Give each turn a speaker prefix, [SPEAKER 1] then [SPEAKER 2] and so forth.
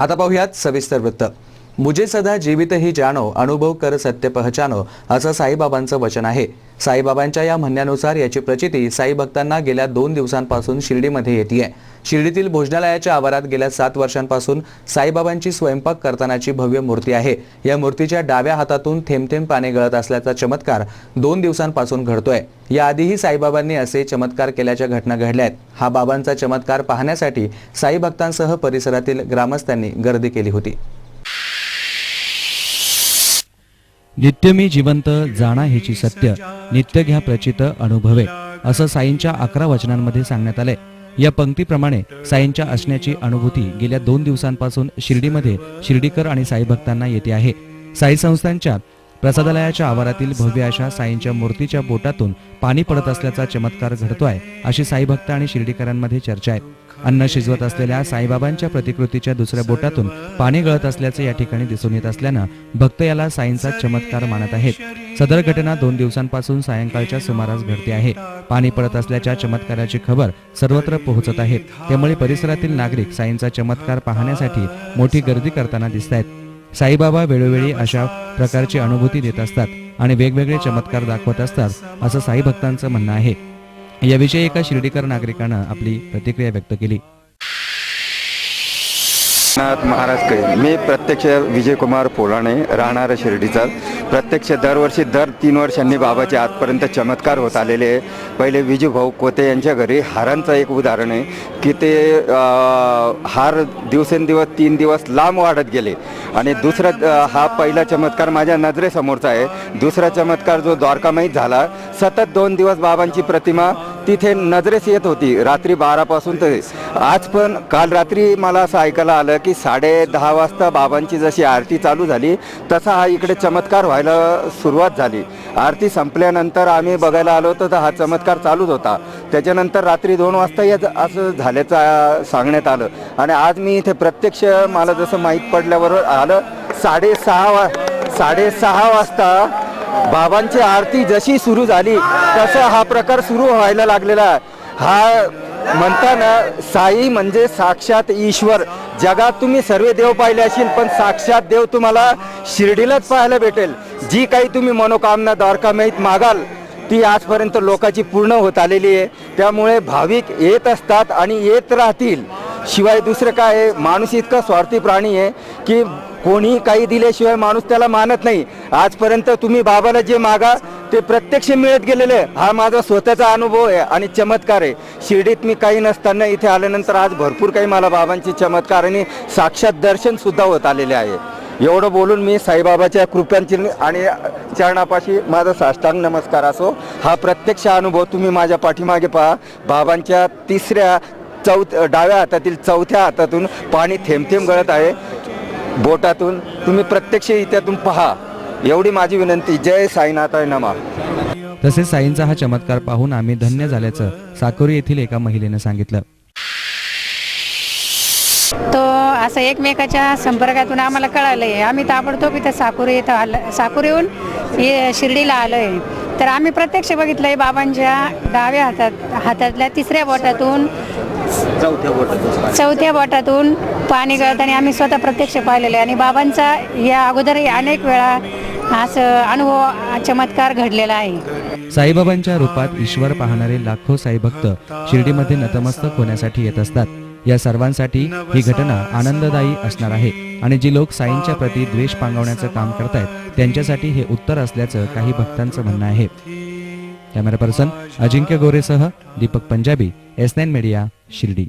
[SPEAKER 1] आता पाहूयात सविस्तर वृत्त. मुझे सदा जीवित ही जाणो अनुभव कर सत्य पहचानो असं साईबाबांचं वचन आहे. साईबाबांच्या या म्हणण्यानुसार याची प्रचिती साई भक्तांना गेल्या दोन दिवसांपासून शिर्डीमध्ये येते शिर्डीतील भोजनालयाच्या आवारात गेल्या सात वर्षांपासून साईबाबांची स्वयंपाक करतानाची भव्य मूर्ती आहे. या मूर्तीच्या डाव्या हातातून थेंब थेंब पाणी गळत असल्याचा चमत्कार दोन दिवसांपासून घडतोय. याआधीही साईबाबांनी असे चमत्कार केल्याच्या घटना घडल्या आहेत. हा बाबांचा चमत्कार पाहण्यासाठी साई भक्तांसह परिसरातील ग्रामस्थांनी गर्दी केली होती.
[SPEAKER 2] नित्य मी जिवंत जाणा ह्याची सत्य नित्य घ्या प्रचित अनुभवे असं साईंच्या अकरा वचनांमध्ये सांगण्यात आलंय. या पंक्तीप्रमाणे साईंच्या असण्याची अनुभूती गेल्या दोन दिवसांपासून शिर्डीमध्ये शिर्डीकर आणि साई भक्तांना येते आहे. साई संस्थांच्या प्रसादालयाच्या आवारातील भव्य अशा साईंच्या मूर्तीच्या बोटातून पाणी पडत असल्याचा चमत्कार घडतोय अशी साई भक्त आणि शिर्डीकरांमध्ये चर्चा आहे. अन्न शिजवत असलेल्या साईबाबांच्या प्रतिकृतीच्या दुसऱ्या बोटातून पाणी गळत असल्याचे या ठिकाणी दिसून येत असल्यानं भक्त याला साईंचा चमत्कार मानत आहेत. सदर घटना दोन दिवसांपासून सायंकाळच्या सुमारास घडते आहे. पाणी पडत असल्याच्या चमत्काराची खबर सर्वत्र पोहोचत आहे. त्यामुळे परिसरातील नागरिक साईंचा चमत्कार पाहण्यासाठी मोठी गर्दी करताना दिसत आहेत साईबाबा वेळोवेळी अशा प्रकारची अनुभूती देत असतात आणि वेगवेगळे चमत्कार दाखवत असतात असं साई भक्तांचं म्हणणं आहे. याविषयी एका शिर्डीकर नागरिकानं आपली प्रतिक्रिया व्यक्त केली.
[SPEAKER 3] महाराज महाराजकडे मी प्रत्यक्ष विजयकुमार पोलाणे राहणारा शिर्डीचा. प्रत्यक्ष दरवर्षी दर तीन वर्षांनी बाबाचे आजपर्यंत चमत्कार होत आलेले आहे. पहिले विजूभाऊ कोते यांच्या घरी हारांचं एक उदाहरण आहे की ते हार दिवसेंदिवस तीन दिवस लांब वाढत गेले. आणि दुसरा हा पहिला चमत्कार माझ्या नजरेसमोरचा आहे. दुसरा चमत्कार जो द्वारकामाईत झाला सतत दोन दिवस बाबांची प्रतिमा तिथे नजरेस येत होती. रात्री बारापासून तर आज पण काल रात्री मला असं ऐकायला आलं की साडे दहा वाजता बाबांची जशी आरती चालू झाली तसा हा इकडे चमत्कार व्हायला सुरुवात झाली. आरती संपल्यानंतर आम्ही बघायला आलो तर हा चमत्कार चालूच होता. त्याच्यानंतर रात्री दोन वाजता या असं झाल्याचं सांगण्यात आलं. आणि आज मी इथे प्रत्यक्ष मला जसं माहीत पडल्याबरोबर आलं साडेसहा वा साडेसहा वाजता बाबांची आरती जशी सुरू झाली तसा हा प्रकार सुरू व्हायला लागलेला आहे. हा म्हणताना साई म्हणजे साक्षात ईश्वर. जगात तुम्ही सर्व देव पाहिले असेल पण साक्षात देव तुम्हाला शिर्डीलाच पाहायला भेटेल. जी काही तुम्ही मनोकामना द्वारकामाईत मागाल ती आजपर्यंत लोकांची पूर्ण होत आलेली आहे. त्यामुळे भाविक येत असतात आणि येत राहतील. शिवाय दुसरं काय आहे? माणूस इतका स्वार्थी प्राणी आहे की कोणी काही दिल्याशिवाय माणूस त्याला मानत नाही. आजपर्यंत तुम्ही बाबाला जे मागा ते प्रत्यक्ष मिळत गेलेले हा माझा स्वतःचा अनुभव आहे आणि चमत्कार आहे. शिर्डीत मी काही नसताना इथे आल्यानंतर आज भरपूर काही मला बाबांचे चमत्कार आणि साक्षात दर्शनसुद्धा होत आलेले आहे. एवढं बोलून मी साईबाबाच्या कृपांची आणि चरणापाशी माझा साष्टांग नमस्कार असो. हा प्रत्यक्ष अनुभव तुम्ही माझ्या पाठीमागे पहा. बाबांच्या तिसऱ्या चौथ डाव्या हातातील चौथ्या हातातून पाणी थेंब थेंब गळत आहे. बोटातून तुम्ही प्रत्यक्ष इथ्यातून पहा. एवढी माझी विनंती. जय साईनाथाय नमा.
[SPEAKER 2] तसेच साईंचा हा चमत्कार पाहून आम्ही धन्य झाल्याचं साकोरी येथील एका महिलेनं सांगितलं.
[SPEAKER 4] तो असं एकमेकाच्या संपर्कातून आम्हाला कळालं आहे आम्ही ताबडतोब इथं साकुरी इथं आलं साकुरीहून ये शिर्डीला आलो आहे तर आम्ही प्रत्यक्ष बघितलं आहे बाबांच्या डाव्या हातात हातातल्या तिसऱ्या बोटातून चौथ्या बोटातून. पाणी गळताना आम्ही स्वतः प्रत्यक्ष पाहिलेलं आहे. आणि बाबांचा या अगोदरही अनेक वेळा असं अनुभव चमत्कार घडलेला आहे.
[SPEAKER 2] साईबाबांच्या रूपात ईश्वर पाहणारे लाखो साईभक्त शिर्डीमध्ये नतमस्तक होण्यासाठी येत असतात. या सर्वांसाठी ही घटना आनंददायी असणार आहे. आणि जी लोक साईंच्या प्रती द्वेष पांगवण्याचं काम करतायत त्यांच्यासाठी हे उत्तर असल्याचं काही भक्तांचं म्हणणं आहे. Camera person Ajinkya गोरेसह Deepak Punjabi S nine media Shirdi.